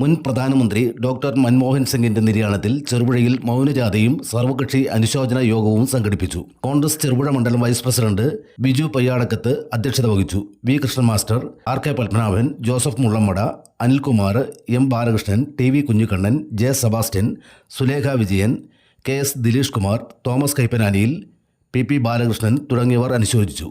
മുൻ പ്രധാനമന്ത്രി ഡോക്ടർ മൻമോഹൻ സിംഗിന്റെ നിര്യാണത്തിൽ ചെറുപുഴയിൽ മൗനജാഥയും സർവകക്ഷി അനുശോചന യോഗവും സംഘടിപ്പിച്ചു. കോൺഗ്രസ് ചെറുപുഴ മണ്ഡലം വൈസ് പ്രസിഡന്റ് ബിജു പയ്യാടക്കത്ത് അധ്യക്ഷത വഹിച്ചു. V Krishnan master R K Padmanabhan Joseph Mullammada Anilkumar M Balakrishnan T V Kunhikannan J Sebastian Sulekha Vijayan K S Dileesh Kumar Thomas Kaippananiyil P P Balakrishnan തുടങ്ങിയവർ അനുശോചിച്ചു.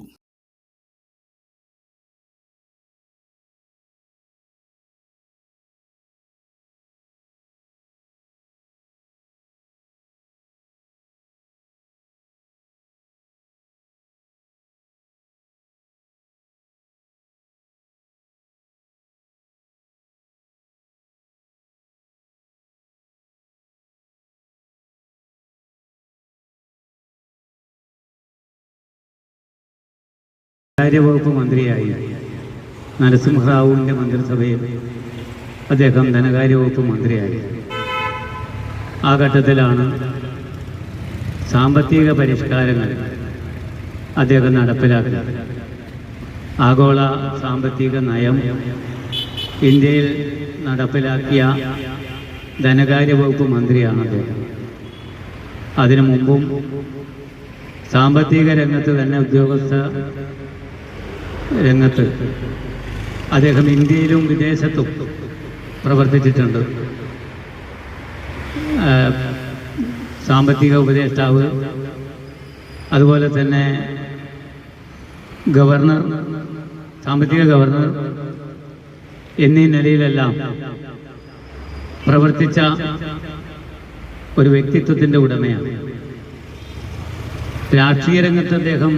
കാര്യവകുപ്പ് മന്ത്രിയായി നരസിംഹറാവുവിന്റെ മന്ത്രിസഭയിൽ അദ്ദേഹം ധനകാര്യവകുപ്പ് മന്ത്രിയായി. ആ ഘട്ടത്തിലാണ് സാമ്പത്തിക പരിഷ്കാരങ്ങൾ അദ്ദേഹം നടപ്പിലാക്കുന്നത്. ആഗോള സാമ്പത്തിക നയം ഇന്ത്യയിൽ നടപ്പിലാക്കിയ ധനകാര്യവകുപ്പ് മന്ത്രിയാണ് അദ്ദേഹം. അതിനു മുമ്പും സാമ്പത്തിക രംഗത്ത് തന്നെ ഉദ്യോഗസ്ഥ രംഗത്ത് അദ്ദേഹം ഇന്ത്യയിലും വിദേശത്തും പ്രവർത്തിച്ചിട്ടുണ്ട്. സാമ്പത്തിക ഉപദേഷ്ടാവ് അതുപോലെ തന്നെ ഗവർണർ സാമ്പത്തിക ഗവർണർ എന്നീ നിലയിലെല്ലാം പ്രവർത്തിച്ച ഒരു വ്യക്തിത്വത്തിന്റെ ഉടമയാണ്. രാഷ്ട്രീയ രംഗത്ത് അദ്ദേഹം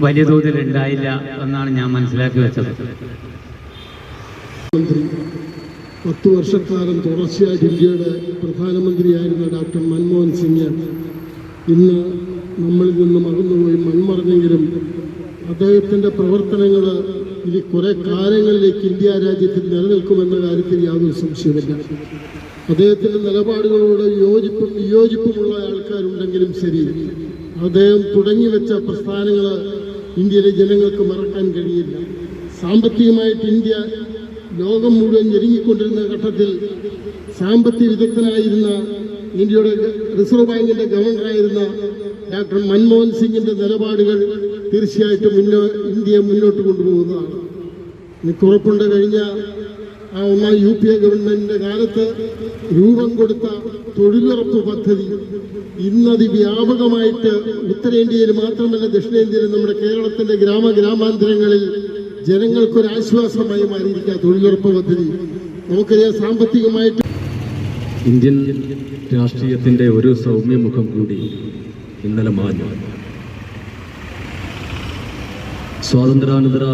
വലിയ തോതിൽ ഉണ്ടായില്ല എന്നാണ് ഞാൻ മനസ്സിലാക്കി വെച്ചത്. പത്ത് വർഷക്കാലം തുടർച്ചയായിട്ട് ഇന്ത്യയുടെ പ്രധാനമന്ത്രിയായിരുന്ന ഡോക്ടർ മൻമോഹൻ സിംഗ് ഇന്ന് നമ്മളിൽ നിന്ന് മറന്നുപോയി മൺമറഞ്ഞെങ്കിലും അദ്ദേഹത്തിന്റെ പ്രവർത്തനങ്ങൾ ഇനി കുറേ കാലങ്ങളിലേക്ക് ഇന്ത്യ രാജ്യത്തിൽ നിലനിൽക്കുമെന്ന കാര്യത്തിൽ യാതൊരു സംശയമില്ല അദ്ദേഹത്തിന്റെ നിലപാടുകളോട് യോജിപ്പും വിയോജിപ്പുമുള്ള ആൾക്കാരുണ്ടെങ്കിലും ശരി. അദ്ദേഹം തുടങ്ങി വെച്ച പ്രസ്ഥാനങ്ങൾ ഇന്ത്യയിലെ ജനങ്ങൾക്ക് മറക്കാൻ കഴിയില്ല. സാമ്പത്തികമായിട്ട് ഇന്ത്യ ലോകം മുഴുവൻ ഞെരുങ്ങിക്കൊണ്ടിരുന്ന ഘട്ടത്തിൽ സാമ്പത്തിക വിദഗ്ധനായിരുന്ന ഇന്ത്യയുടെ റിസർവ് ബാങ്കിന്റെ ഗവർണറായിരുന്ന ഡോക്ടർ മൻമോഹൻ സിംഗിന്റെ നിലപാടുകൾ തീർച്ചയായിട്ടും ഇന്ത്യയെ മുന്നോട്ട് കൊണ്ടുപോകുന്നതാണ്. എനിക്ക് ഉറപ്പുണ്ട് കഴിഞ്ഞ ഒന്നാം യു പി എ ഗവൺമെന്റിന്റെ കാലത്ത് രൂപം കൊടുത്ത തൊഴിലുറപ്പ് പദ്ധതി ഇന്നത് വ്യാപകമായിട്ട് ഉത്തരേന്ത്യയിൽ മാത്രമല്ല ദക്ഷിണേന്ത്യയിലും നമ്മുടെ കേരളത്തിന്റെ ഗ്രാമ ഗ്രാമാന്തരങ്ങളിൽ ജനങ്ങൾക്കൊരാശ്വാസമായി മാറിയിരിക്കുക തൊഴിലുറപ്പ് പദ്ധതി. നമുക്കറിയാം സാമ്പത്തികമായിട്ട് ഇന്ത്യൻ രാഷ്ട്രീയത്തിന്റെ ഒരു സൗമ്യമുഖം കൂടി ഇന്നലെ മാഞ്ഞു. സ്വാതന്ത്ര്യാനന്തര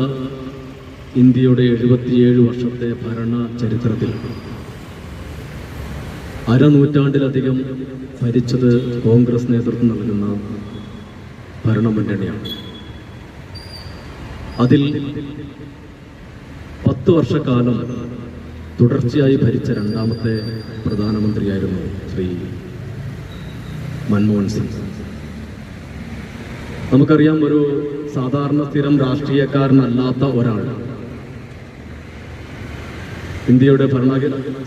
ഇന്ത്യയുടെ എഴുപത്തിയേഴ് വർഷത്തെ ഭരണ ചരിത്രത്തിൽ അരനൂറ്റാണ്ടിലധികം ഭരിച്ചത് കോൺഗ്രസ് നേതൃത്വം നൽകുന്ന ഭരണമുന്നണിയാണ്. അതിൽ പത്ത് വർഷക്കാലം തുടർച്ചയായി ഭരിച്ച രണ്ടാമത്തെ പ്രധാനമന്ത്രിയായിരുന്നു ശ്രീ മൻമോഹൻ സിംഗ്. നമുക്കറിയാം ഒരു സാധാരണ സ്ഥിരം രാഷ്ട്രീയക്കാരനല്ലാത്ത ഒരാൾ ഇന്ത്യയുടെ ഭരണ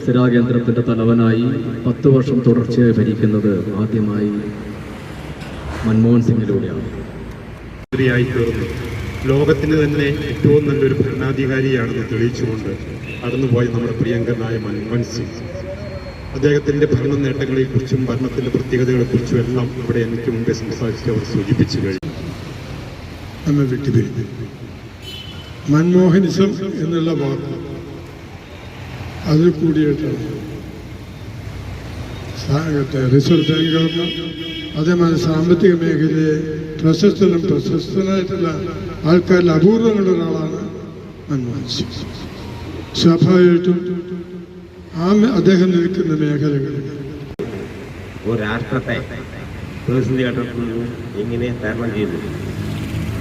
സ്ഥിരാകേന്ദ്രത്തിന്റെ തലവനായി പത്ത് വർഷം തുടർച്ചയായി ഭരിക്കുന്നത് ആദ്യമായി മൻമോഹൻ സിംഗിലൂടെയാണ്. മന്ത്രിയായി തീർന്നു. ലോകത്തിന് തന്നെ ഏറ്റവും നല്ലൊരു ഭരണാധികാരിയാണെന്ന് തെളിയിച്ചുകൊണ്ട് കടന്നുപോയ നമ്മുടെ പ്രിയങ്കരനായ മൻമോഹൻ സിംഗ്. അദ്ദേഹത്തിന്റെ ഭരണ നേട്ടങ്ങളെക്കുറിച്ചും ഭരണത്തിന്റെ പ്രത്യേകതകളെക്കുറിച്ചും എല്ലാം ഇവിടെ എനിക്ക് മുമ്പേ സംസാരിച്ചവർ സൂചിപ്പിച്ചു കഴിഞ്ഞു. മൻമോഹൻ വിട്ടുപിരിഞ്ഞു മൻമോഹനിസം എന്നുള്ള വാക്ക് അതിൽ കൂടിയിട്ടാണ്. റിസർവ് ബാങ്ക് ഗവർണർ അതേമാതിരി സാമ്പത്തിക മേഖലയെ പ്രശസ്തനും പ്രശസ്തനായിട്ടുള്ള ആൾക്കാരിൽ അപൂർവങ്ങളുടെ ഒരാളാണ് മൻമോഹൻ സിംഗ്. സ്വാഭാവികമായിട്ടും ആ അദ്ദേഹം നിൽക്കുന്ന മേഖലകളിൽ. രാഷ്ട്രത്തെ പ്രതിസന്ധി ഘട്ടത്തിൽ നിന്നും തരണം ചെയ്തു.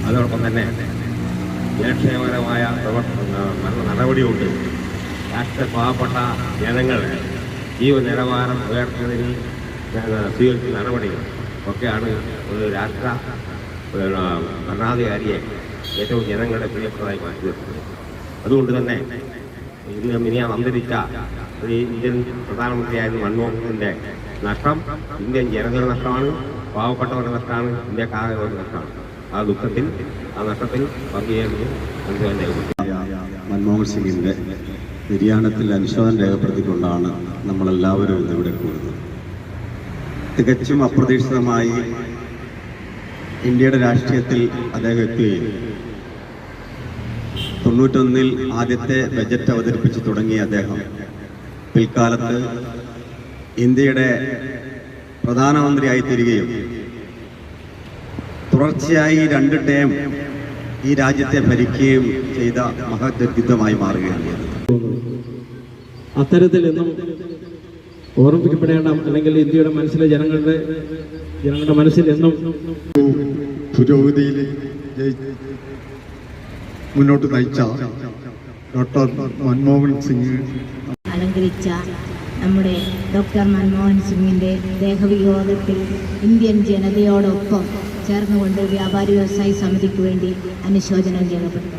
അതോടൊപ്പം തന്നെ ജനക്ഷേമകരമായ പ്രവർത്തന നടപടിയുണ്ട്. രാഷ്ട്ര പാവപ്പെട്ട ജനങ്ങൾ ഈ ഒരു നിലവാരം ഉയർത്തുന്നതിന് സ്വീകരിച്ച നടപടികൾ ഒക്കെയാണ് ഒരു രാഷ്ട്ര ഭരണാധികാരിയെ ഏറ്റവും ജനങ്ങളുടെ പ്രിയപ്പെട്ടതായി മാറ്റി നിർത്തുന്നത് അതുകൊണ്ട് തന്നെ ഇന്ന് മിനിയാൻ അന്തരിച്ച ഒരു ഇന്ത്യൻ പ്രധാനമന്ത്രിയായിരുന്ന സിംഗിന്റെ നഷ്ടം ഇന്ത്യൻ ജനതയുടെ നഷ്ടമാണ് പാവപ്പെട്ടവരുടെ നഷ്ടമാണ് ഇന്ത്യക്കാരുടെ നഷ്ടമാണ്. ആ ദുഃഖത്തിൽ ആ നഷ്ടത്തിൽ പങ്കുചേർന്ന് മൻമോഹൻ സിംഗിന്റെ നിര്യാണത്തിൽ അനുശോചനം രേഖപ്പെടുത്തിക്കൊണ്ടാണ് നമ്മളെല്ലാവരും ഇന്നിവിടെ കൂടുന്നത്. തികച്ചും അപ്രതീക്ഷിതമായി ഇന്ത്യയുടെ രാഷ്ട്രീയത്തിൽ അദ്ദേഹം എത്തുകയും തൊണ്ണൂറ്റൊന്നിൽ ആദ്യത്തെ ബജറ്റ് അവതരിപ്പിച്ച് തുടങ്ങിയ അദ്ദേഹം പിൽക്കാലത്ത് ഇന്ത്യയുടെ പ്രധാനമന്ത്രിയായി തീരുകയും തുടർച്ചയായി രണ്ട് ടേം ഈ രാജ്യത്തെ ഭരിക്കുകയും ചെയ്ത മഹത് വ്യക്തിത്വമായി മാറുകയാണ് ചെയ്തത് അത്തരത്തിൽ എന്നും ഓർമ്മിക്കപ്പെടേണ്ട അല്ലെങ്കിൽ ഇന്ത്യയുടെ മനസ്സിലെ ജനങ്ങളുടെ ജനങ്ങളുടെ മനസ്സിൽ എന്നും പുരോഗതിയിൽ മുന്നോട്ട് നയിച്ച ഡോക്ടർ മൻമോഹൻ സിംഗ്. അലങ്കരിച്ച നമ്മുടെ ഡോക്ടർ മൻമോഹൻ സിംഗിന്റെ ദേഹവിയോഗത്തിൽ ഇന്ത്യൻ ജനതയോടൊപ്പം ചേർന്നുകൊണ്ട് വ്യാപാരി വ്യവസായി സമിതിക്ക് വേണ്ടി അനുശോചനം രേഖപ്പെടുത്തുന്നു.